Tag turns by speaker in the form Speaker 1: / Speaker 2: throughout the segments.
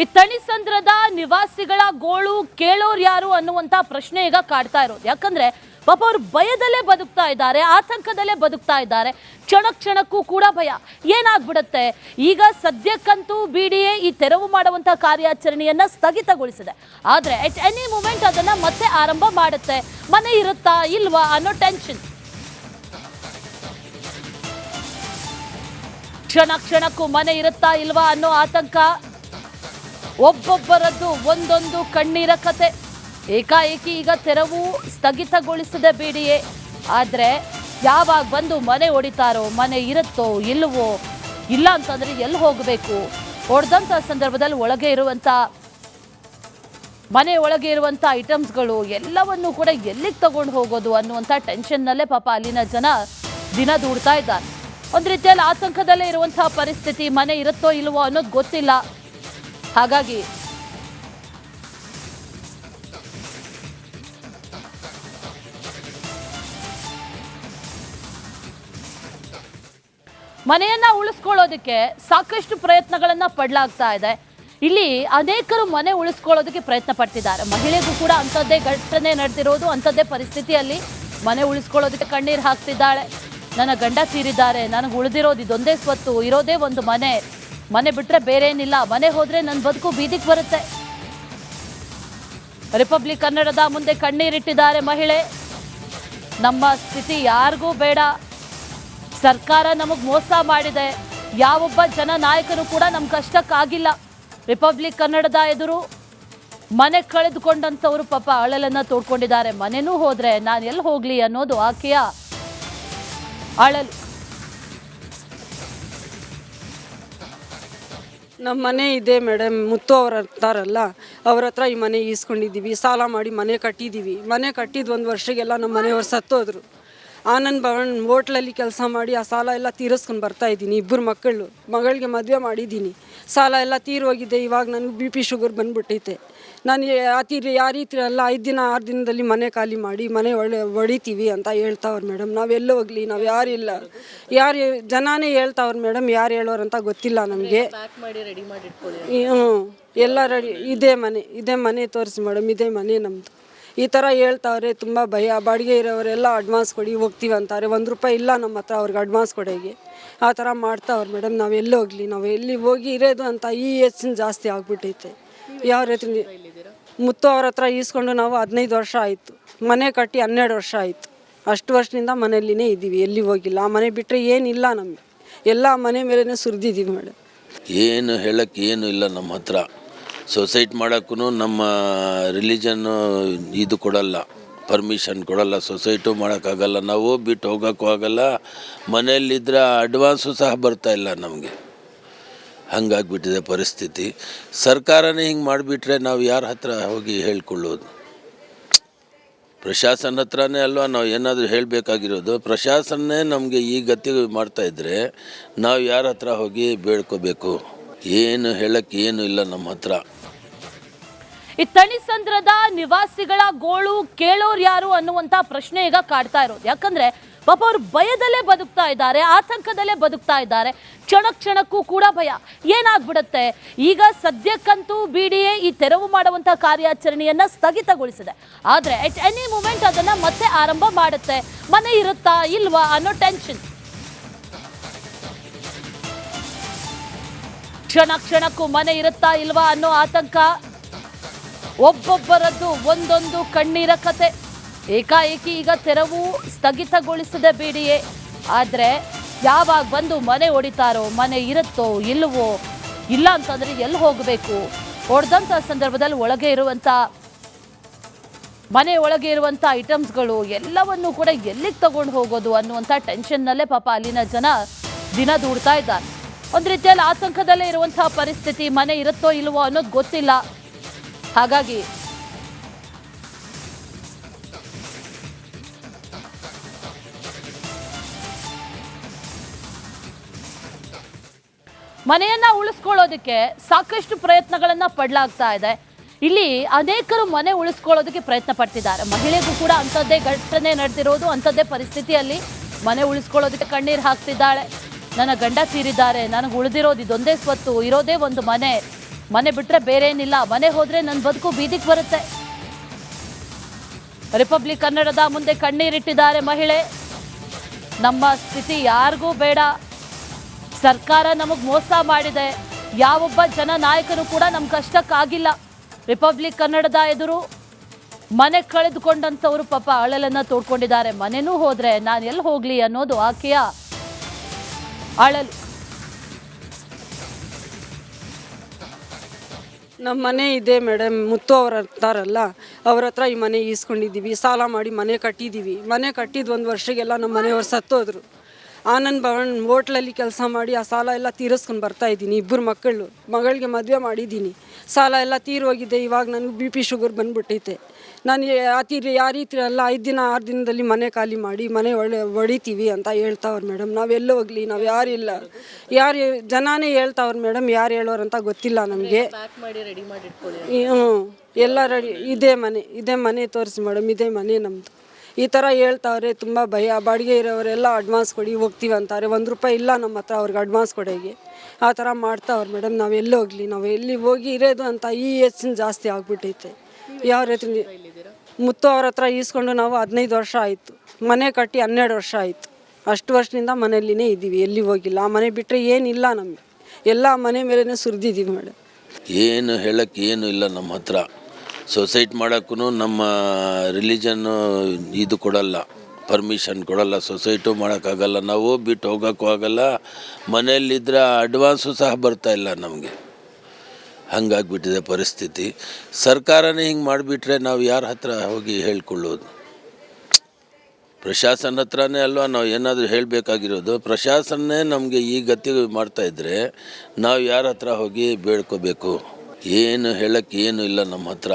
Speaker 1: ಈ ತಣಿಸಂದ್ರದ ನಿವಾಸಿಗಳ ಗೋಳು ಕೇಳೋರು ಯಾರು ಅನ್ನುವಂತ ಪ್ರಶ್ನೆ ಈಗ ಕಾಡ್ತಾ ಇರೋದು. ಯಾಕಂದ್ರೆ ಪಾಪ ಅವರು ಭಯದಲ್ಲೇ ಬದುಕ್ತಾ ಇದ್ದಾರೆ, ಆತಂಕದಲ್ಲೇ ಬದುಕ್ತಾ ಇದ್ದಾರೆ. ಕ್ಷಣ ಕ್ಷಣಕ್ಕೂ ಕೂಡ ಭಯ. ಏನಾಗ್ಬಿಡುತ್ತೆ? ಈಗ ಸದ್ಯಕ್ಕಂತೂ ಬಿ ಡಿ ಎ ಈ ತೆರವು ಮಾಡುವಂಥ ಕಾರ್ಯಾಚರಣೆಯನ್ನ ಸ್ಥಗಿತಗೊಳಿಸಿದೆ. ಆದ್ರೆ ಎಟ್ ಎನಿ ಮೂಮೆಂಟ್ ಅದನ್ನ ಮತ್ತೆ ಆರಂಭ ಮಾಡುತ್ತೆ. ಮನೆ ಇರುತ್ತಾ ಇಲ್ವಾ ಅನ್ನೋ ಟೆನ್ಷನ್ ಕ್ಷಣ ಕ್ಷಣಕ್ಕೂ ಮನೆ ಇರುತ್ತಾ ಇಲ್ವಾ ಅನ್ನೋ ಆತಂಕ ಒಬ್ಬೊಬ್ಬರದ್ದು ಒಂದೊಂದು ಕಣ್ಣೀರ ಕತೆ. ಏಕಾಏಕಿ ಈಗ ತೆರವು ಸ್ಥಗಿತಗೊಳಿಸಿದೆ ಬೇಡಿಯೇ. ಆದರೆ ಯಾವಾಗ ಬಂದು ಮನೆ ಹೊಡಿತಾರೋ ಮನೆ ಇರುತ್ತೋ ಇಲ್ಲವೋ ಇಲ್ಲ ಅಂತಂದ್ರೆ ಎಲ್ಲಿ ಹೋಗಬೇಕು? ಹೊಡೆದಂಥ ಸಂದರ್ಭದಲ್ಲಿ ಒಳಗೆ ಇರುವಂತ, ಮನೆ ಒಳಗೆ ಇರುವಂತ ಐಟಮ್ಸ್ಗಳು ಎಲ್ಲವನ್ನು ಕೂಡ ಎಲ್ಲಿಗೆ ತಗೊಂಡು ಹೋಗೋದು ಅನ್ನುವಂಥ ಟೆನ್ಷನ್ನಲ್ಲೇ ಪಾಪ ಅಲ್ಲಿನ ಜನ ದಿನ ದೂಡ್ತಾ ಇದ್ದಾರೆ. ಒಂದು ರೀತಿಯಲ್ಲಿ ಆತಂಕದಲ್ಲೇ ಇರುವಂತಹ ಪರಿಸ್ಥಿತಿ, ಮನೆ ಇರುತ್ತೋ ಇಲ್ವೋ ಅನ್ನೋದು ಗೊತ್ತಿಲ್ಲ. ಹಾಗಾಗಿ ಮನೆಯನ್ನ ಉಳಿಸ್ಕೊಳ್ಳೋದಕ್ಕೆ ಸಾಕಷ್ಟು ಪ್ರಯತ್ನಗಳನ್ನ ಪಡಲಾಗ್ತಾ ಇದೆ. ಇಲ್ಲಿ ಅನೇಕರು ಮನೆ ಉಳಿಸ್ಕೊಳ್ಳೋದಕ್ಕೆ ಪ್ರಯತ್ನ ಪಡ್ತಿದ್ದಾರೆ. ಮಹಿಳೆಗೂ ಕೂಡ ಅಂಥದ್ದೇ ಘಟನೆ ನಡೆದಿರೋದು, ಅಂಥದ್ದೇ ಪರಿಸ್ಥಿತಿಯಲ್ಲಿ ಮನೆ ಉಳಿಸ್ಕೊಳ್ಳೋದಕ್ಕೆ ಕಣ್ಣೀರು ಹಾಕ್ತಿದ್ದಾಳೆ. ನನ್ನ ಗಂಡ ಸೀರಿದ್ದಾರೆ ನನಗೆ ಉಳಿದಿರೋದು ಇದೊಂದೇ ಸ್ವತ್ತು, ಇರೋದೇ ಒಂದು ಮನೆ. ಮನೆ ಬಿಟ್ರೆ ಬೇರೆ ಏನಿಲ್ಲ ಮನೆ ಹೋದ್ರೆ ನನ್ನ ಬದುಕು ಬೀದಿಗೆ ಬರುತ್ತೆ. ರಿಪಬ್ಲಿಕ್ ಕನ್ನಡದ ಮುಂದೆ ಕಣ್ಣೀರಿಟ್ಟಿದ್ದಾರೆ ಮಹಿಳೆ. ನಮ್ಮ ಸ್ಥಿತಿ ಯಾರಿಗೂ ಬೇಡ. ಸರ್ಕಾರ ನಮಗೆ ಮೋಸ ಮಾಡಿದೆ. ಯಾವೊಬ್ಬ ಜನ ನಾಯಕರು ಕೂಡ ನಮ್ಮ ಕಷ್ಟಕ್ಕಾಗಿಲ್ಲ. ರಿಪಬ್ಲಿಕ್ ಕನ್ನಡದ ಎದುರು ಮನೆ ಕಳೆದುಕೊಂಡಂಥವ್ರು ಪಾಪ ಅಳಲನ್ನ ತೋಡ್ಕೊಂಡಿದ್ದಾರೆ. ಮನೆನೂ ಹೋದ್ರೆ ನಾನು ಎಲ್ಲಿ ಹೋಗ್ಲಿ ಅನ್ನೋದು ಆಕೆಯ ಅಳಲು.
Speaker 2: ನಮ್ಮ ಮನೆ ಇದೆ ಮೇಡಮ್, ಮುತ್ತು ಅವ್ರ ಅಂತಾರಲ್ಲ, ಅವ್ರ ಹತ್ರ ಈ ಮನೆ ಈಸ್ಕೊಂಡಿದ್ದೀವಿ, ಸಾಲ ಮಾಡಿ ಮನೆ ಕಟ್ಟಿದ್ದೀವಿ. ಮನೆ ಕಟ್ಟಿದ್ದು ಒಂದು ವರ್ಷಗೆಲ್ಲ ನಮ್ಮ ಮನೆಯವ್ರು ಸತ್ತೋದ್ರು. ಆನಂದ್ ಭವನ್ ಹೋಟ್ಲಲ್ಲಿ ಕೆಲಸ ಮಾಡಿ ಆ ಸಾಲ ಎಲ್ಲ ತೀರಿಸ್ಕೊಂಡು ಬರ್ತಾ ಇದ್ದೀನಿ ಇಬ್ಬರು ಮಕ್ಕಳು. ಮಗಳಿಗೆ ಮದುವೆ ಮಾಡಿದ್ದೀನಿ. ಸಾಲ ಎಲ್ಲ ತೀರೋಗಿದೆ ಇವಾಗ ನನಗೆ ಬಿ ಪಿ ಶುಗರ್ ಬಂದ್ಬಿಟ್ಟೈತೆ. ನಾನು ಆ ಯಾವ ಆ ರೀತಿ ಎಲ್ಲ ಐದು ದಿನ ಆರು ದಿನದಲ್ಲಿ ಮನೆ ಖಾಲಿ ಮಾಡಿ ಮನೆ ಒಳ್ಳೆ ಹೊಡಿತೀವಿ ಅಂತ ಹೇಳ್ತಾವ್ರು ಮೇಡಮ್ ನಾವು ಎಲ್ಲೂ ಹೋಗ್ಲಿ ನಾವು ಯಾರಿಲ್ಲ ಯಾರು ಜನಾನೇ ಹೇಳ್ತಾವ್ರು ಮೇಡಮ್ ಯಾರು ಹೇಳೋರು ಅಂತ ಗೊತ್ತಿಲ್ಲ ನಮಗೆ. ಹ್ಞೂ ಎಲ್ಲ ರೆಡಿ ಇದೇ ಮನೆ ಇದೇ ಮನೆ ತೋರಿಸಿ ಮೇಡಮ್ ಇದೇ ಮನೆ ನಮ್ಮದು ಈ ಥರ ಹೇಳ್ತಾವ್ರೆ ತುಂಬ ಭಯ. ಬಾಡಿಗೆ ಇರೋರೆಲ್ಲ ಅಡ್ವಾನ್ಸ್ ಕೊಡಿ ಹೋಗ್ತೀವಿ ಅಂತಾರೆ. ಒಂದು ರೂಪಾಯಿ ಇಲ್ಲ ನಮ್ಮ ಹತ್ರ ಅವ್ರಿಗೆ ಅಡ್ವಾನ್ಸ್ ಕೊಡೋಗೆ ಆ ಥರ ಮಾಡ್ತಾವ್ರೆ ಮೇಡಮ್ ನಾವು ಎಲ್ಲಿ ಹೋಗ್ಲಿ ನಾವು ಎಲ್ಲಿ ಹೋಗಿ ಇರೋದು ಅಂತ ಈ ಹೆಚ್ಚಿನ ಜಾಸ್ತಿ ಆಗ್ಬಿಟ್ಟೈತೆ ಯಾವ ರೀತಿ ಮುತ್ತು ಅವ್ರ ಹತ್ರ ಈಸ್ಕೊಂಡು ನಾವು ಹದಿನೈದು ವರ್ಷ ಆಯಿತು. ಮನೆ ಕಟ್ಟಿ ಹನ್ನೆರಡು ವರ್ಷ ಆಯಿತು. ಅಷ್ಟು ವರ್ಷದಿಂದ ಮನೆಯಲ್ಲಿನೇ ಇದ್ದೀವಿ. ಎಲ್ಲಿ ಹೋಗಿಲ್ಲ. ಆ ಮನೆ ಬಿಟ್ಟರೆ ಏನಿಲ್ಲ ನಮಗೆ. ಎಲ್ಲ ಮನೆ ಮೇಲೇ ಸುರಿದಿದ್ದೀವಿ ಮೇಡಮ್.
Speaker 3: ಏನು ಹೇಳಕ್ಕೆ ಏನು ಇಲ್ಲ ನಮ್ಮ ಹತ್ರ. ಸೊಸೈಟ್ ಮಾಡೋಕ್ಕೂ ನಮ್ಮ ರಿಲಿಜನ್ನು ಇದು ಕೊಡಲ್ಲ. ಪರ್ಮಿಷನ್ ಕೊಡಲ್ಲ. ಸೊಸೈಟು ಮಾಡೋಕ್ಕಾಗಲ್ಲ ನಾವು ಬಿಟ್ಟು ಹೋಗೋಕ್ಕೂ ಆಗಲ್ಲ. ಮನೆಯಲ್ಲಿದ್ದರೆ ಅಡ್ವಾನ್ಸು ಸಹ ಬರ್ತಾ ಇಲ್ಲ ನಮಗೆ. ಹಂಗಾಗ್ಬಿಟ್ಟಿದೆ ಪರಿಸ್ಥಿತಿ. ಸರ್ಕಾರನೇ ಹಿಂಗೆ ಮಾಡಿಬಿಟ್ರೆ ನಾವು ಯಾರ ಹತ್ರ ಹೋಗಿ ಹೇಳ್ಕೊಳ್ಳೋದು? ಪ್ರಶಾಸನ ಹತ್ರನೇ ಅಲ್ವಾ ನಾವು ಏನಾದರೂ ಹೇಳಬೇಕಾಗಿರೋದು? ಪ್ರಶಾಸನನೇ ನಮಗೆ ಈ ಗತಿ ಮಾಡ್ತಾ ಇದ್ರೆ ನಾವು ಯಾರ ಹತ್ರ ಹೋಗಿ ಬೇಡ್ಕೋಬೇಕು? ಏನು ಹೇಳಕ್ಕೆ ಏನು ಇಲ್ಲ ನಮ್ಮ ಹತ್ರ.
Speaker 1: ಈ ತಣಿಸಂದ್ರದ ನಿವಾಸಿಗಳ ಗೋಳು ಕೇಳೋರು ಯಾರು ಅನ್ನುವಂತ ಪ್ರಶ್ನೆ ಈಗ ಕಾಡ್ತಾ ಇರೋದು. ಯಾಕಂದ್ರೆ ಪಾಪ ಅವರು ಭಯದಲ್ಲೇ ಬದುಕ್ತಾ ಇದ್ದಾರೆ, ಆತಂಕದಲ್ಲೇ ಬದುಕ್ತಾ ಇದ್ದಾರೆ. ಕ್ಷಣ ಕ್ಷಣಕ್ಕೂ ಕೂಡ ಭಯ. ಏನಾಗ್ಬಿಡುತ್ತೆ? ಈಗ ಸದ್ಯಕ್ಕಂತೂ ಬಿ ಡಿ ಎ ಈ ತೆರವು ಮಾಡುವಂತ ಕಾರ್ಯಾಚರಣೆಯನ್ನ ಸ್ಥಗಿತಗೊಳಿಸಿದೆ. ಆದ್ರೆ ಎಟ್ ಎನಿ ಮೂಮೆಂಟ್ ಅದನ್ನ ಮತ್ತೆ ಆರಂಭ ಮಾಡುತ್ತೆ. ಮನೆ ಇರುತ್ತಾ ಇಲ್ವಾ ಅನ್ನೋ ಟೆನ್ಷನ್ ಕ್ಷಣ ಕ್ಷಣಕ್ಕೂ ಮನೆ ಇರುತ್ತಾ ಇಲ್ವಾ ಅನ್ನೋ ಆತಂಕ. ಒಬ್ಬೊಬ್ಬರದ್ದು ಒಂದೊಂದು ಕಣ್ಣೀರ ಕತೆ. ಏಕಾಏಕಿ ಈಗ ತೆರವು ಸ್ಥಗಿತಗೊಳಿಸದೆ ಬೇಡಿಯೇ. ಆದರೆ ಯಾವಾಗ ಬಂದು ಮನೆ ಹೊಡಿತಾರೋ ಮನೆ ಇರುತ್ತೋ ಇಲ್ಲವೋ ಇಲ್ಲ ಅಂತಂದ್ರೆ ಎಲ್ಲಿ ಹೋಗಬೇಕು? ಹೊಡೆದಂಥ ಸಂದರ್ಭದಲ್ಲಿ ಒಳಗೆ ಇರುವಂಥ ಮನೆ ಒಳಗೆ ಇರುವಂಥ ಐಟಮ್ಸ್ಗಳು ಎಲ್ಲವನ್ನು ಕೂಡ ಎಲ್ಲಿಗೆ ತಗೊಂಡು ಹೋಗೋದು ಅನ್ನುವಂಥ ಟೆನ್ಷನ್ನಲ್ಲೇ ಪಾಪ ಅಲ್ಲಿನ ಜನ ದಿನ ದೂಡ್ತಾ ಇದ್ದಾರೆ. ಒಂದು ರೀತಿಯಲ್ಲಿ ಆತಂಕದಲ್ಲೇ ಇರುವಂತಹ ಪರಿಸ್ಥಿತಿ, ಮನೆ ಇರುತ್ತೋ ಇಲ್ವೋ ಅನ್ನೋದು ಗೊತ್ತಿಲ್ಲ. ಹಾಗಾಗಿ ಮನೆಯನ್ನ ಉಳಿಸ್ಕೊಳ್ಳೋದಕ್ಕೆ ಸಾಕಷ್ಟು ಪ್ರಯತ್ನಗಳನ್ನ ಪಡಲಾಗ್ತಾ ಇದೆ. ಇಲ್ಲಿ ಅನೇಕರು ಮನೆ ಉಳಿಸ್ಕೊಳ್ಳೋದಕ್ಕೆ ಪ್ರಯತ್ನ ಪಡ್ತಿದ್ದಾರೆ. ಮಹಿಳೆಗೂ ಕೂಡ ಅಂಥದ್ದೇ ಘಟನೆ ನಡೆದಿರೋದು, ಅಂಥದ್ದೇ ಪರಿಸ್ಥಿತಿಯಲ್ಲಿ ಮನೆ ಉಳಿಸ್ಕೊಳ್ಳೋದಕ್ಕೆ ಕಣ್ಣೀರು ಹಾಕ್ತಿದ್ದಾಳೆ. ನನ್ನ ಗಂಡ ತೀರಿದ್ದಾರೆ, ನನಗೆ ಉಳಿದಿರೋದು ಇದೊಂದೇ ಸ್ವತ್ತು, ಇರೋದೇ ಒಂದು ಮನೆ. ಮನೆ ಬಿಟ್ಟರೆ ಬೇರೆ ಏನಿಲ್ಲ ಮನೆ ಹೋದರೆ ನನ್ನ ಬದುಕು ಬೀದಿಗೆ ಬರುತ್ತೆ. ರಿಪಬ್ಲಿಕ್ ಕನ್ನಡದ ಮುಂದೆ ಕಣ್ಣೀರಿಟ್ಟಿದ್ದಾರೆ ಮಹಿಳೆ. ನಮ್ಮ ಸ್ಥಿತಿ ಯಾರಿಗೂ ಬೇಡ. ಸರ್ಕಾರ ನಮಗೆ ಮೋಸ ಮಾಡಿದೆ. ಯಾವೊಬ್ಬ ಜನ ನಾಯಕರು ಕೂಡ ನಮ್ಮ ಕಷ್ಟಕ್ಕಾಗಿಲ್ಲ. ರಿಪಬ್ಲಿಕ್ ಕನ್ನಡದ ಎದುರು ಮನೆ ಕಳೆದುಕೊಂಡಂಥವ್ರು ಪಾಪ ಅಳಲನ್ನ ತೋಡ್ಕೊಂಡಿದ್ದಾರೆ. ಮನೆನೂ ಹೋದ್ರೆ ನಾನು ಎಲ್ಲಿ ಹೋಗ್ಲಿ ಅನ್ನೋದು ಆಕೆಯ ಅಳಲು.
Speaker 2: ನಮ್ಮ ಮನೆ ಇದೆ ಮೇಡಮ್, ಮುತ್ತು ಅವ್ರ ಅಂತಾರಲ್ಲ, ಅವ್ರ ಹತ್ರ ಈ ಮನೆ ಈಸ್ಕೊಂಡಿದ್ದೀವಿ. ಸಾಲ ಮಾಡಿ ಮನೆ ಕಟ್ಟಿದ್ದೀವಿ. ಮನೆ ಕಟ್ಟಿದ ಒಂದು ವರ್ಷಗೆಲ್ಲ ನಮ್ಮ ಮನೆಯವ್ರು ಸತ್ತೋದ್ರು. ಆನಂದ್ ಭವನ್ ಹೋಟ್ಲಲ್ಲಿ ಕೆಲಸ ಮಾಡಿ ಆ ಸಾಲ ಎಲ್ಲ ತೀರಿಸ್ಕೊಂಡು ಬರ್ತಾ ಇದ್ದೀನಿ. ಇಬ್ಬರು ಮಕ್ಕಳು ಮಗಳಿಗೆ ಮದುವೆ ಮಾಡಿದ್ದೀನಿ. ಸಾಲ ಎಲ್ಲ ತೀರೋಗಿದೆ. ಇವಾಗ ನನಗೆ ಬಿ ಪಿ ಶುಗರ್ ಬಂದ್ಬಿಟ್ಟೈತೆ. ನಾನು ಆ ತೀರಿ ಯಾವ ರೀತಿ ಎಲ್ಲ ಐದು ದಿನ ಆರು ದಿನದಲ್ಲಿ ಮನೆ ಖಾಲಿ ಮಾಡಿ ಮನೆ ಒಳ್ಳೆ ಹೊಡಿತೀವಿ ಅಂತ ಹೇಳ್ತಾವ್ರು ಮೇಡಮ್ ನಾವು ಎಲ್ಲೂ ಹೋಗ್ಲಿ? ನಾವು ಯಾರಿಲ್ಲ ಯಾರು ಜನಾನೇ ಹೇಳ್ತಾವ್ರು ಮೇಡಮ್ ಯಾರು ಹೇಳೋರು ಅಂತ ಗೊತ್ತಿಲ್ಲ ನಮಗೆ. ಹ್ಞೂ ಎಲ್ಲ ರೆಡಿ ಇದೇ ಮನೆ ಇದೇ ಮನೆ ತೋರಿಸಿ ಮೇಡಮ್ ಇದೇ ಮನೆ ನಮ್ಮದು ಈ ಥರ ಹೇಳ್ತಾವ್ರೆ ತುಂಬ ಭಯ. ಬಾಡಿಗೆ ಇರೋರೆಲ್ಲ ಅಡ್ವಾನ್ಸ್ ಕೊಡಿ, ಹೋಗ್ತೀವಿ ಅಂತಾರೆ. ಒಂದು ರೂಪಾಯಿ ಇಲ್ಲ ನಮ್ಮ ಹತ್ರ ಅವ್ರಿಗೆ ಅಡ್ವಾನ್ಸ್ ಕೊಡೋಗೆ ಆ ಥರ ಮಾಡ್ತಾವ್ರೆ ಮೇಡಮ್ ನಾವು ಎಲ್ಲಿ ಹೋಗಲಿ? ನಾವು ಎಲ್ಲಿ ಹೋಗಿ ಇರೋದು ಅಂತ ಈ ಹೆಚ್ಚಿನ ಜಾಸ್ತಿ ಆಗಿಬಿಟ್ಟೈತೆ ಯಾವ ರೀತಿ ಮುತ್ತು ಅವ್ರ ಹತ್ರ ಈಸ್ಕೊಂಡು ನಾವು ಹದಿನೈದು ವರ್ಷ ಆಯಿತು. ಮನೆ ಕಟ್ಟಿ ಹನ್ನೆರಡು ವರ್ಷ ಆಯಿತು. ಅಷ್ಟು ವರ್ಷದಿಂದ ಮನೆಯಲ್ಲಿನೇ ಇದ್ದೀವಿ ಎಲ್ಲಿ ಹೋಗಿಲ್ಲ? ಆ ಮನೆ ಬಿಟ್ಟರೆ ಏನಿಲ್ಲ ನಮಗೆ. ಎಲ್ಲ ಮನೆ ಮೇಲೇ ಸುರಿದಿದ್ದೀವಿ ಮೇಡಮ್
Speaker 3: ಏನು ಹೇಳಕ್ಕೆ ಏನು ಇಲ್ಲ ನಮ್ಮ ಹತ್ರ. ಸೊಸೈಟ್ ಮಾಡೋಕ್ಕೂ ನಮ್ಮ ರಿಲಿಜನ್ನು ಇದು ಕೊಡಲ್ಲ ಪರ್ಮಿಷನ್ ಕೊಡಲ್ಲ. ಸೊಸೈಟು ಮಾಡೋಕ್ಕಾಗಲ್ಲ, ನಾವು ಬಿಟ್ಟು ಹೋಗೋಕ್ಕೂ ಆಗಲ್ಲ. ಮನೆಯಲ್ಲಿದ್ದರೆ ಅಡ್ವಾನ್ಸು ಸಹ ಬರ್ತಾ ಇಲ್ಲ ನಮಗೆ. ಹಂಗಾಗ್ಬಿಟ್ಟಿದೆ ಪರಿಸ್ಥಿತಿ. ಸರ್ಕಾರನೇ ಹಿಂಗೆ ಮಾಡಿಬಿಟ್ರೆ ನಾವು ಯಾರ ಹತ್ರ ಹೋಗಿ ಹೇಳ್ಕೊಳ್ಳೋದು? ಪ್ರಶಾಸನ ಹತ್ರನೇ ಅಲ್ವಾ ನಾವು ಏನಾದರೂ ಹೇಳಬೇಕಾಗಿರೋದು? ಪ್ರಶಾಸನನೇ ನಮಗೆ ಈ ಗತಿ ಮಾಡ್ತಾ ಇದ್ರೆ ನಾವು ಯಾರ ಹತ್ರ ಹೋಗಿ ಬೇಡ್ಕೋಬೇಕು? ಏನು ಹೇಳಕ್ಕೆ ಏನು ಇಲ್ಲ ನಮ್ಮ ಹತ್ರ.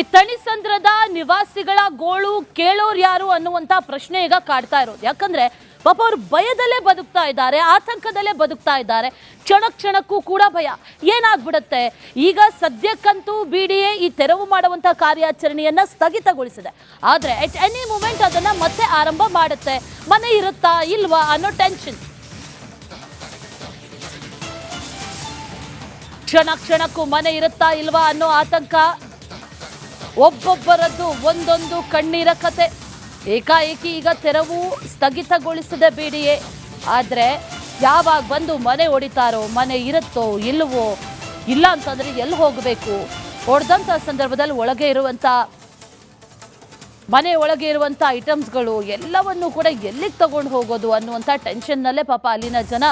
Speaker 1: ಈ ತಣಿಸಂದ್ರದ ನಿವಾಸಿಗಳ ಗೋಳು ಕೇಳೋರು ಯಾರು ಅನ್ನುವಂತ ಪ್ರಶ್ನೆ ಈಗ ಕಾಡ್ತಾ ಇರೋದು. ಯಾಕಂದ್ರೆ ಪಾಪ ಅವ್ರು ಭಯದಲ್ಲೇ ಬದುಕ್ತಾ ಇದ್ದಾರೆ, ಆತಂಕದಲ್ಲೇ ಬದುಕ್ತಾ ಇದ್ದಾರೆ. ಕ್ಷಣ ಕ್ಷಣಕ್ಕೂ ಕೂಡ ಭಯ. ಏನಾಗ್ಬಿಡುತ್ತೆ? ಈಗ ಸದ್ಯಕ್ಕಂತೂ ಬಿ ಡಿ ಎ ಈ ತೆರವು ಮಾಡುವಂತ ಕಾರ್ಯಾಚರಣೆಯನ್ನ ಸ್ಥಗಿತಗೊಳಿಸಿದೆ. ಆದ್ರೆ ಎಟ್ ಎನಿ ಮೂಮೆಂಟ್ ಅದನ್ನ ಮತ್ತೆ ಆರಂಭ ಮಾಡುತ್ತೆ. ಮನೆ ಇರುತ್ತಾ ಇಲ್ವಾ ಅನ್ನೋ ಟೆನ್ಷನ್ ಕ್ಷಣ ಕ್ಷಣಕ್ಕೂ ಮನೆ ಇರುತ್ತಾ ಇಲ್ವಾ ಅನ್ನೋ ಆತಂಕ? ಒಬ್ಬೊಬ್ಬರದ್ದು ಒಂದೊಂದು ಕಣ್ಣೀರ ಕತೆ. ಏಕಾಏಕಿ ಈಗ ತೆರವು ಸ್ಥಗಿತಗೊಳಿಸದೆ ಬೇಡಿಯೇ. ಆದರೆ ಯಾವಾಗ ಬಂದು ಮನೆ ಹೊಡಿತಾರೋ ಮನೆ ಇರುತ್ತೋ ಇಲ್ಲವೋ ಇಲ್ಲ ಅಂತಂದ್ರೆ ಎಲ್ಲಿ ಹೋಗಬೇಕು? ಹೊಡೆದಂಥ ಸಂದರ್ಭದಲ್ಲಿ ಒಳಗೆ ಇರುವಂಥ ಮನೆ ಒಳಗೆ ಇರುವಂಥ ಐಟಮ್ಸ್ಗಳು ಎಲ್ಲವನ್ನು ಕೂಡ ಎಲ್ಲಿಗೆ ತಗೊಂಡು ಹೋಗೋದು ಅನ್ನುವಂಥ ಟೆನ್ಷನ್ನಲ್ಲೇ ಪಾಪ ಅಲ್ಲಿನ ಜನ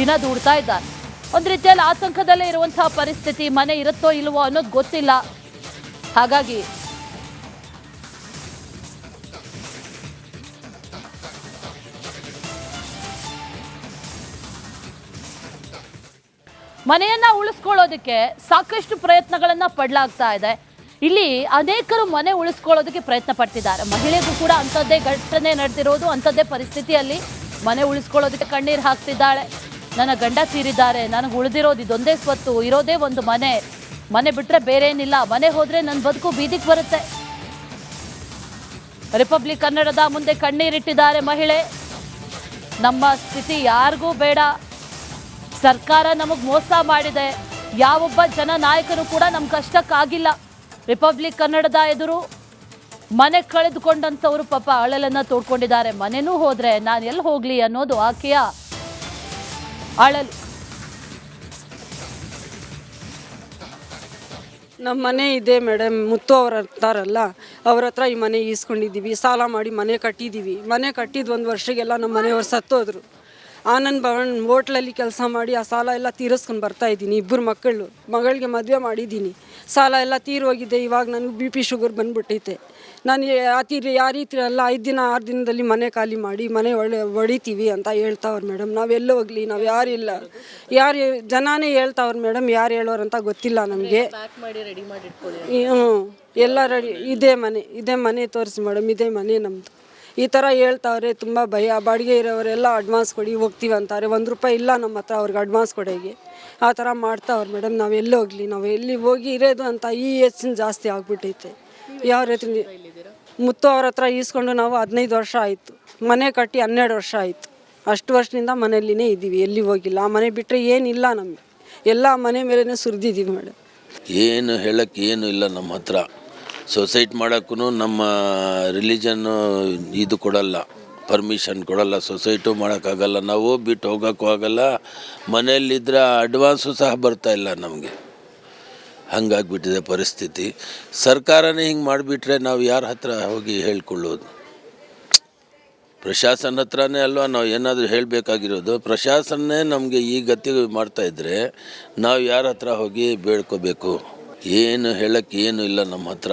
Speaker 1: ದಿನ ದೂಡ್ತಾ ಇದ್ದಾರೆ. ಒಂದು ರೀತಿಯಲ್ಲಿ ಆತಂಕದಲ್ಲೇ ಇರುವಂತಹ ಪರಿಸ್ಥಿತಿ ಮನೆ ಇರುತ್ತೋ ಇಲ್ವೋ ಅನ್ನೋದು ಗೊತ್ತಿಲ್ಲ. ಹಾಗಾಗಿ ಮನೆಯನ್ನ ಉಳಿಸ್ಕೊಳ್ಳೋದಕ್ಕೆ ಸಾಕಷ್ಟು ಪ್ರಯತ್ನಗಳನ್ನ ಪಡಲಾಗ್ತಾ ಇದೆ. ಇಲ್ಲಿ ಅನೇಕರು ಮನೆ ಉಳಿಸ್ಕೊಳ್ಳೋದಕ್ಕೆ ಪ್ರಯತ್ನ ಪಡ್ತಿದ್ದಾರೆ. ಮಹಿಳೆಗೂ ಕೂಡ ಅಂಥದ್ದೇ ಘಟನೆ ನಡೆದಿರೋದು, ಅಂಥದ್ದೇ ಪರಿಸ್ಥಿತಿಯಲ್ಲಿ ಮನೆ ಉಳಿಸ್ಕೊಳ್ಳೋದಕ್ಕೆ ಕಣ್ಣೀರು ಹಾಕ್ತಿದ್ದಾಳೆ. ನನ್ನ ಗಂಡ ತೀರಿದ್ದಾರೆ, ನನಗೆ ಉಳಿದಿರೋದು ಇದೊಂದೇ ಸ್ವತ್ತು, ಇರೋದೇ ಒಂದು ಮನೆ. ಮನೆ ಬಿಟ್ಟರೆ ಬೇರೆ ಏನಿಲ್ಲ ಮನೆ ಹೋದರೆ ನನ್ನ ಬದುಕು ಬೀದಿಗೆ ಬರುತ್ತೆ. ರಿಪಬ್ಲಿಕ್ ಕನ್ನಡದ ಮುಂದೆ ಕಣ್ಣೀರಿಟ್ಟಿದ್ದಾರೆ ಮಹಿಳೆ. ನಮ್ಮ ಸ್ಥಿತಿ ಯಾರಿಗೂ ಬೇಡ. ಸರ್ಕಾರ ನಮಗೆ ಮೋಸ ಮಾಡಿದೆ. ಯಾವೊಬ್ಬ ಜನ ನಾಯಕರು ಕೂಡ ನಮ್ಮ ಕಷ್ಟಕ್ಕಾಗಿಲ್ಲ. ರಿಪಬ್ಲಿಕ್ ಕನ್ನಡದ ಎದುರು ಮನೆ ಕಳೆದುಕೊಂಡಂಥವ್ರು ಪಾಪ ಅಳಲನ್ನು ತೋಡ್ಕೊಂಡಿದ್ದಾರೆ. ಮನೆನೂ ಹೋದರೆ ನಾನು ಎಲ್ಲಿ ಹೋಗಲಿ ಅನ್ನೋದು ಆಕೆಯ ಅಳಲು.
Speaker 2: ನಮ್ಮ ಮನೆ ಇದೆ ಮೇಡಮ್, ಮುತ್ತು ಅವ್ರ ಅಂತಾರಲ್ಲ, ಅವ್ರ ಹತ್ರ ಈ ಮನೆ ಈಸ್ಕೊಂಡಿದ್ದೀವಿ, ಸಾಲ ಮಾಡಿ ಮನೆ ಕಟ್ಟಿದ್ದೀವಿ. ಮನೆ ಕಟ್ಟಿದ ಒಂದು ವರ್ಷಗೆಲ್ಲ ನಮ್ಮ ಮನೆಯವ್ರು ಸತ್ತೋದ್ರು. ಆನಂದ್ ಭವನ್ ಹೋಟ್ಲಲ್ಲಿ ಕೆಲಸ ಮಾಡಿ ಆ ಸಾಲ ಎಲ್ಲ ತೀರಿಸ್ಕೊಂಡು ಬರ್ತಾ ಇದ್ದೀನಿ. ಇಬ್ಬರು ಮಕ್ಕಳು ಮಗಳಿಗೆ ಮದುವೆ ಮಾಡಿದ್ದೀನಿ. ಸಾಲ ಎಲ್ಲ ತೀರೋಗಿದೆ. ಇವಾಗ ನನಗೆ ಬಿ ಪಿ ಶುಗರ್ ಬಂದುಬಿಟ್ಟೈತೆ. ನಾನು ಆ ತೀರಿ ಯಾವ ರೀತಿ ಎಲ್ಲ ಐದು ದಿನ ಆರು ದಿನದಲ್ಲಿ ಮನೆ ಖಾಲಿ ಮಾಡಿ ಮನೆ ಒಳ್ಳೆ ಹೊಡಿತೀವಿ ಅಂತ ಹೇಳ್ತಾವ್ರು ಮೇಡಮ್ ನಾವು ಎಲ್ಲೂ ಹೋಗ್ಲಿ? ನಾವು ಯಾರಿಲ್ಲ ಯಾರು ಜನಾನೇ ಹೇಳ್ತಾವ್ರು ಮೇಡಮ್ ಯಾರು ಹೇಳೋರು ಅಂತ ಗೊತ್ತಿಲ್ಲ ನಮಗೆ. ಹ್ಞೂ ಎಲ್ಲ ರೆಡಿ ಇದೇ ಮನೆ ಇದೇ ಮನೆ ತೋರಿಸಿ ಮೇಡಮ್ ಇದೇ ಮನೆ ನಮ್ಮದು ಈ ಥರ ಹೇಳ್ತಾವ್ರೆ ತುಂಬ ಭಯ. ಬಾಡಿಗೆ ಇರೋರೆಲ್ಲ ಅಡ್ವಾನ್ಸ್ ಕೊಡಿ, ಹೋಗ್ತೀವಿ ಅಂತಾರೆ. ಒಂದು ರೂಪಾಯಿ ಇಲ್ಲ ನಮ್ಮ ಹತ್ರ ಅವ್ರಿಗೆ ಅಡ್ವಾನ್ಸ್ ಕೊಡೋಗೆ ಆ ಥರ ಮಾಡ್ತಾವ್ರೆ ಮೇಡಮ್ ನಾವು ಎಲ್ಲಿ ಹೋಗಲಿ? ನಾವು ಎಲ್ಲಿ ಹೋಗಿ ಇರೋದು ಅಂತ ಈ ಹೆಚ್ಚಿನ ಜಾಸ್ತಿ ಆಗಿಬಿಟ್ಟೈತೆ ಯಾವ ರೀತಿ ಮುತ್ತು ಅವ್ರ ಹತ್ರ ಈಸ್ಕೊಂಡು ನಾವು ಹದಿನೈದು ವರ್ಷ ಆಯಿತು. ಮನೆ ಕಟ್ಟಿ ಹನ್ನೆರಡು ವರ್ಷ ಆಯಿತು. ಅಷ್ಟು ವರ್ಷದಿಂದ ಮನೆಯಲ್ಲಿನೇ ಇದ್ದೀವಿ ಎಲ್ಲಿ ಹೋಗಿಲ್ಲ? ಆ ಮನೆ ಬಿಟ್ಟರೆ ಏನಿಲ್ಲ ನಮಗೆ. ಎಲ್ಲ ಮನೆ ಮೇಲೇ ಸುರಿದಿದ್ದೀವಿ ಮೇಡಮ್
Speaker 3: ಏನು ಹೇಳಕ್ಕೆ ಏನು ಇಲ್ಲ ನಮ್ಮ ಹತ್ರ. ಸೊಸೈಟ್ ಮಾಡೋಕ್ಕೂ ನಮ್ಮ ರಿಲಿಜನ್ನು ಇದು ಕೊಡಲ್ಲ ಪರ್ಮಿಷನ್ ಕೊಡಲ್ಲ. ಸೊಸೈಟು ಮಾಡೋಕ್ಕಾಗಲ್ಲ, ನಾವು ಬಿಟ್ಟು ಹೋಗೋಕ್ಕೂ ಆಗಲ್ಲ. ಮನೆಯಲ್ಲಿದ್ದರೆ ಅಡ್ವಾನ್ಸು ಸಹ ಬರ್ತಾ ಇಲ್ಲ ನಮಗೆ. ಹಂಗಾಗ್ಬಿಟ್ಟಿದೆ ಪರಿಸ್ಥಿತಿ. ಸರ್ಕಾರನೇ ಹಿಂಗೆ ಮಾಡಿಬಿಟ್ರೆ ನಾವು ಯಾರ ಹತ್ರ ಹೋಗಿ ಹೇಳ್ಕೊಳ್ಳೋದು? ಪ್ರಶಾಸನ ಹತ್ರನೇ ಅಲ್ವಾ ನಾವು ಏನಾದರೂ ಹೇಳಬೇಕಾಗಿರೋದು? ಪ್ರಶಾಸನನೇ ನಮಗೆ ಈ ಗತಿ ಮಾಡ್ತಾ ಇದ್ರೆ ನಾವು ಯಾರ ಹತ್ರ ಹೋಗಿ ಬೇಡ್ಕೋಬೇಕು? ಏನು ಹೇಳಕ್ಕೆ ಏನು ಇಲ್ಲ ನಮ್ಮ ಹತ್ರ.